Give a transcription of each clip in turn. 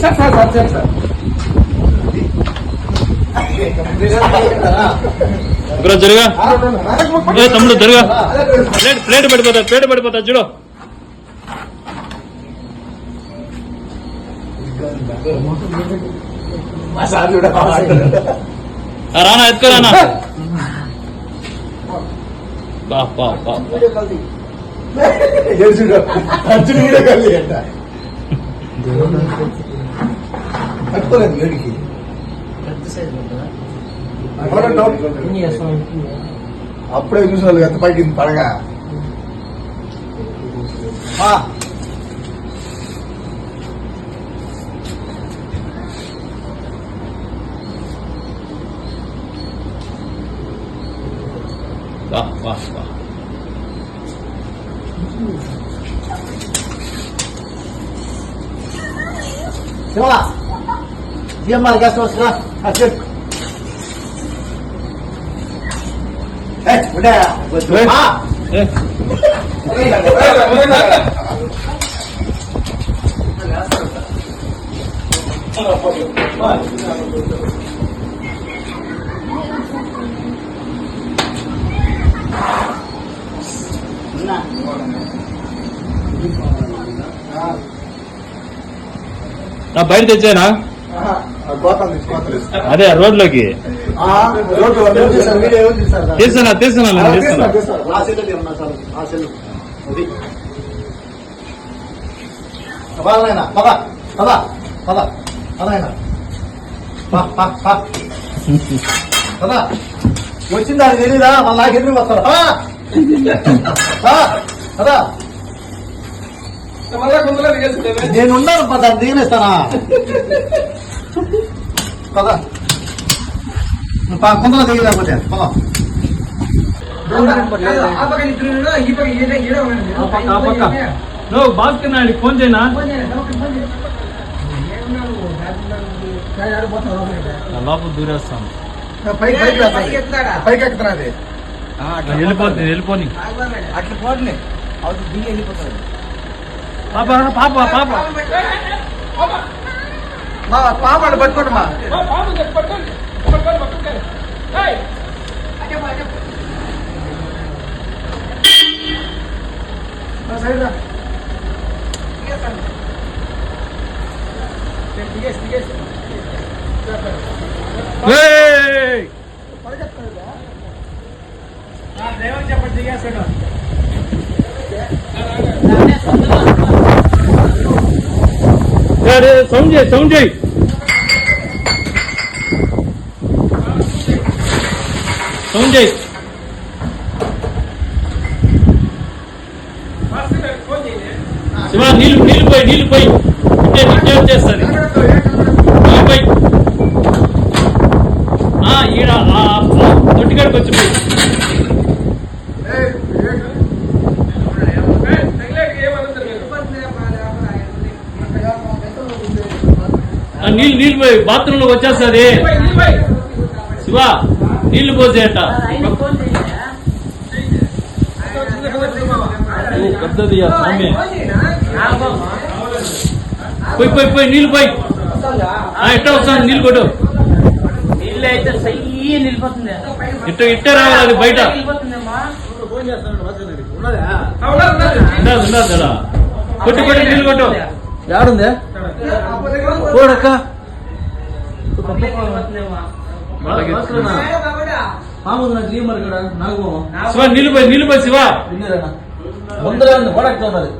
Sir sir sir sir sir ఇక్కడ జరుగా ఏ తమ్ముడు జరుగా. ప్లేట్ ప్లేట్ పడిపోతా ప్లేట్ పడిపోతా చూడు. రానా ఎత్తుకో రానా. బా బా బా చూడు అర్జున్ కూడా కలిగి అంట పట్టుకోలేదు వేడికి అప్పుడే చూసాను ఎంత పైకి పడగా ఆ. బా బా బా శివా జీఎంఆర్ గ్యాస్ హౌస్ రా అర్జున్ ఏ ఉండే ఆ. ఏ, నా బయట తెచ్చానా ఆహా, ఆ గోతం తీసి, గోతం తీసి. అదే రోడ్లోకి ఆ, రోడ్డు ఎవరు తీశారు? వీడియో ఎవరు తీశారు? తీస్తున్నా తీస్తున్నా ఆ, నేను తీస్తున్నా, తీస్తున్నా తీస్తున్నా. ఆ సెల్లు తీయమన్నా సార్, ఆ సెల్లు. అది. పద నాయనా, పద, పద, పద, పద నాయనా. పా, పా, పా. పద. వచ్చిందా తెలీదా మళ్ళీ నాకు ఎదురు వస్తారు పద. పద, పద. నేను ఉన్నాను పద దిగనిస్తానా పద కొందరు దిగలేకపోతే పద నువ్వు భాస్కర్ నాయుడు ఫోన్ చేయనా లోపల దూరేస్తాను పైకి ఎక్కుతున్నది వెళ్ళిపోతుంది వెళ్ళిపోని అట్లా పోట్లే అవుతుంది దిగి వెళ్ళిపోతుంది పాప పాప పాప మా పాపని పట్టుకోండి మా మా సైడ్ రా. ఏయ్! ఏ, ఏ, సౌండ్ చేయి సౌండ్ చేయి. సౌండ్ చేయి. శివ నీళ్ళు నీళ్ళు పోయి నీళ్ళు పోయి. ఇట్టే ఇట్టే వచ్చేస్తుంది. నీళ్ళు పోయి. ఈడ ఆ, ఆ, తొట్టికాడికి వచ్చి పోయి నీళ్ళు నీళ్ళు పోయి బాత్రూమ్లోకి వచ్చేస్తుంది. శివ నీళ్ళు పోసేయట ఓ, పెద్దది స్వామి. పోయి పోయి పోయి నీళ్ళు పోయి. ఆ, ఇట్ట వస్తాను నీళ్ళు కొట్టు. నీళ్ళు అయితే సయ్యి నిలిపోతుంది. ఇట్ట ఇట్టే రావాలి అది బయట. ఉండదు కొట్టు కొట్టు నీళ్ళు కొట్టు. ఏడుంది చూడక్క శివ నీళ్ళు నీళ్ళు పోయి శివ. ముందర ఓడక్తా ఉన్నది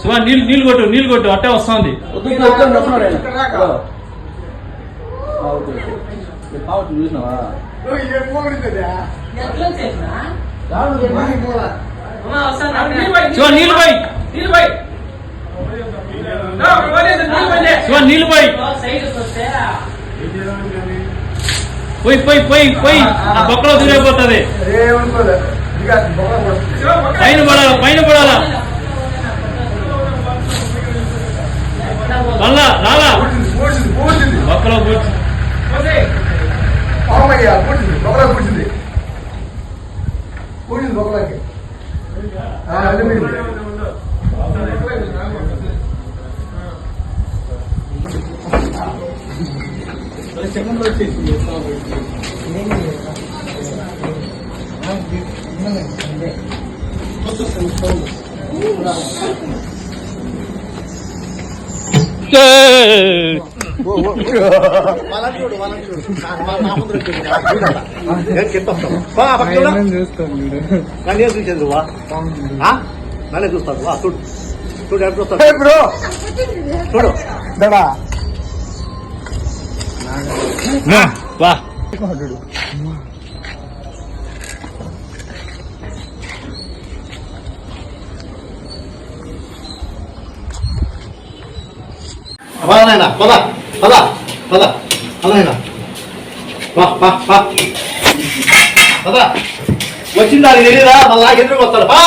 శివ నీళ్ళు నీళ్ళు కొట్టు నీళ్ళు కొట్టు అట్టే వస్తుంది. ఇక్కడ వస్తున్నాడు ఆయన. ఆ, ఓకే, ఓకే. ఈ పావుటి చూసినావా ఓయ్, ఏం పోగొడుతుందా? ఏడుంది? ఈ మూల. శివ నీళ్ళు పోయి శివ నీళ్ళు పోయి. పోయి పోయి పోయి పోయి. ఆ బొక్కలో దూరైపోతుంది. పైన పడాలా పైన పడాలా మళ్ళా రాలా పూడ్చింది, పూడ్చింది, పూడ్చింది. బొక్కలో కూర్చు పామయ్య, పూడ్చింది, బొక్కలో పూడ్చింది. పూడ్చింది బొక్కలోకి. ఆ, వెళ్ళి వాళ్ళని చూడు వాళ్ళని చూడు నా- నా- నా ముందర చూడు. నాకు చూడాలా? నేను చెప్పొస్తాను. బా, పక్కన చూడు. నన్ను చూసేది నువ్వా? నన్నే చూస్తాను వా చూడు చూడు చూస్తాను చూడు వా పదనైనా పద పద పద పదనైనా వా వా వా. పద. వచ్చిందా తెలీదా? మళ్ళీ ఎదురుకు వస్తాడు? పా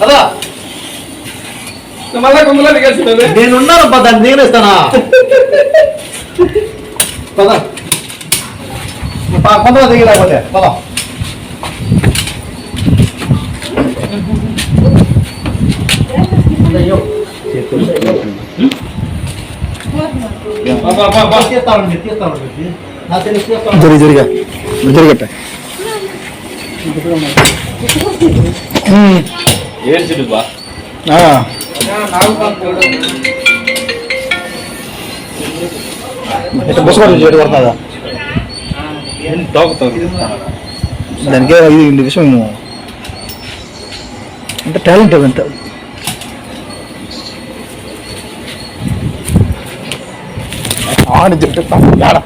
పద మళ్ళా కొందలో కలిసి నేనున్నాను పద దాన్ని దిగనేస్తానా పద. పా, కొందరు దిగలేకపోతే పద. అయ్యో. తీస్తామండి తీస్తామండి నా తెలిసి తీస్తామండి జరి జరిగా జరిగట్ట ఏడ్చిడు బా బుసపడి చేయడం పడుతుందా తోకుతుంది దానికే ఇది విషయం అంత టాలెంట్ అంత ఆడ చెప్తే ఆడ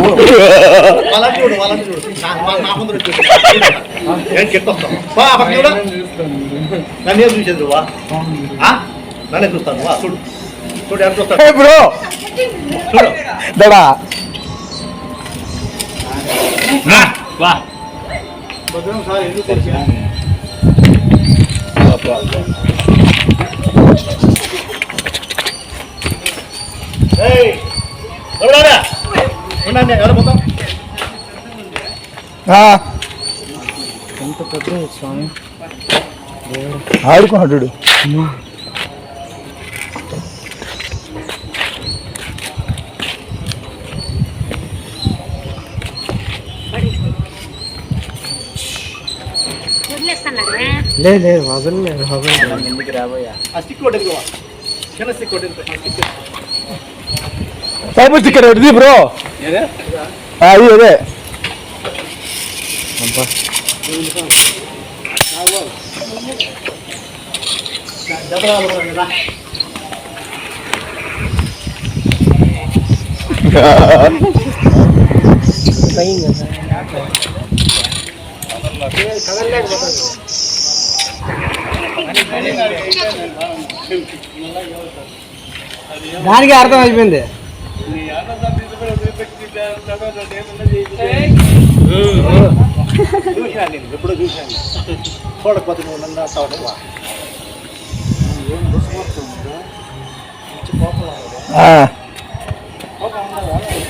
వాళ్ళని చూడు వాళ్ళని చూడు నా- నా- నా ముందర చూడు నేను చెప్పొస్తాను బా పక్కన చూడు నన్ను ఏం చూసేది నువ్వా ఆ? నన్నే చూస్తాను వా చూడు చూడు ఎంత చూస్తాడు బ్రో! దడా. ఎంత పెద్ద స్వామి? ఆడుకున్నాడు ಲೇ ಲೇ ಮೊಬೈಲ್ ಮೊಬೈಲ್ ಮುಂದಕ್ಕೆ ರಾಬಯ್ಯ ಆ ಸ್ಟಿಕ್ ಕೊಟ್ಟಿಲ್ವ ಚೆನ್ನ ಸ್ಟಿಕ್ ಕೊಟ್ಟಿರ್ತ ಸಾಯ್ಬ ಸ್ಟಿಕ್ಕರ್ ಹೊಡೆದಿ ಬ್ರೋ ಹಾಂ ಇದು ಅದೇ ಅಪ್ಪ ಸೈನ್ దానికి అర్థం అయిపోయింది. చూశాను నేను ఎప్పుడో చూశాను చూడకపోతే నువ్వు నన్ను అంటావు వా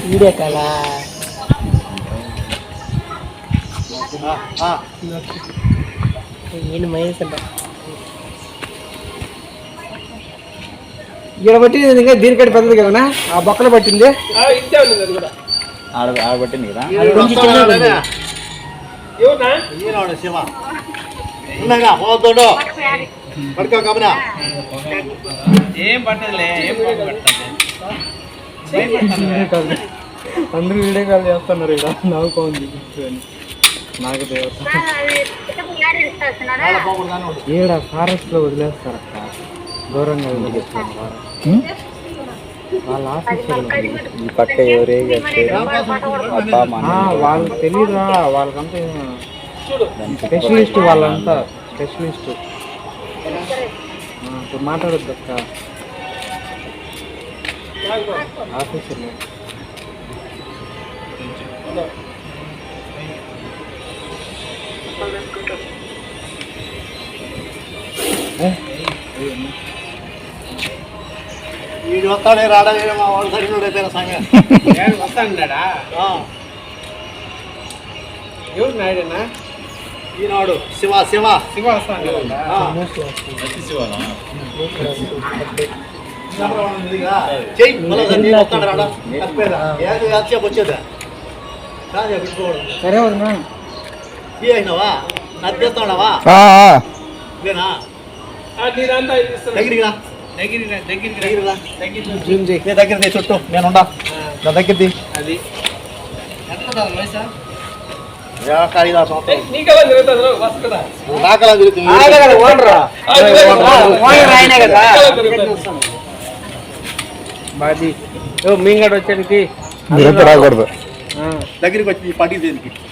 వీడియో కాలా నేను మైనస్ ఇక్కడ పట్టింది ఇంకా దీనికంటే పెద్దది కదా ఆ బొక్కలు పట్టింది ఆడ ఆడబట్టింది కదా శివ ఉన్నాగా పడుకో కమనా ఏం పట్టదులే అందరూ వీడియో కాల్ చేస్తున్నారు ఇక్కడ నవ్వుకోండి నాకు ఈడ ఫారెస్ట్లో వదిలేస్తారు. అక్క దూరంగా వదిలేస్తారు వాళ్ళ ఈ పక్క ఎవరే అబ్బా మా వాళ్ళకి తెలీదురా వాళ్ళకంతా స్పెషలిస్ట్ వాళ్ళంతా. స్పెషలిస్ట్ ఇప్పుడు మాట్లాడద్దు అక్క. వీడు వస్తాడే రాడే మా వాడు సరిగ్గా అయిపోయిన సంగతి వస్తాడా ఎవరు నాయుడేనా? ఈనాడు శివ శివ. శివ వస్తాడు చెయ్యి మళ్ళీ వస్తాడు రాడా వచ్చేదా? దగ్గరది చుట్టూ. నేనుండా నా దగ్గరది. అది. నాకలా తిరుగుతుంది ఓనరా. ఓనర్. ఆయన కదా. వచ్చానికి. దగ్గరికి వచ్చి పట్టి దేనికి?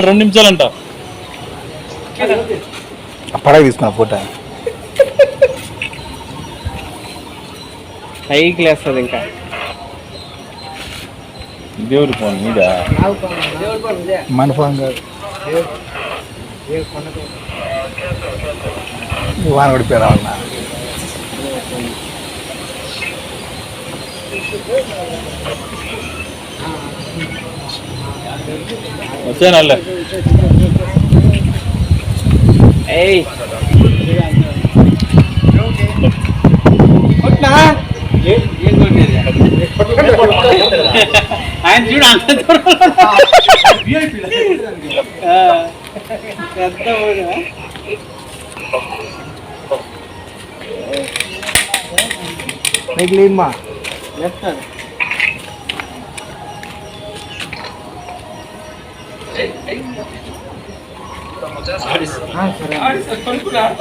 రెండు నిమిషాలంట. పడగ తీసుకున్నా ఫోటో. పైకి లేస్తుంది ఇంకా. దేవుడి ఫోన్ మీద మన ఫోన్ కాదు. వాన పడిపోయారు ഒച്ചേനല്ലേ ഏയ് ఆయన చూడు అంత పెద్ద మిగిలిమ్మా やったね。ええ？アリスアリスアリスア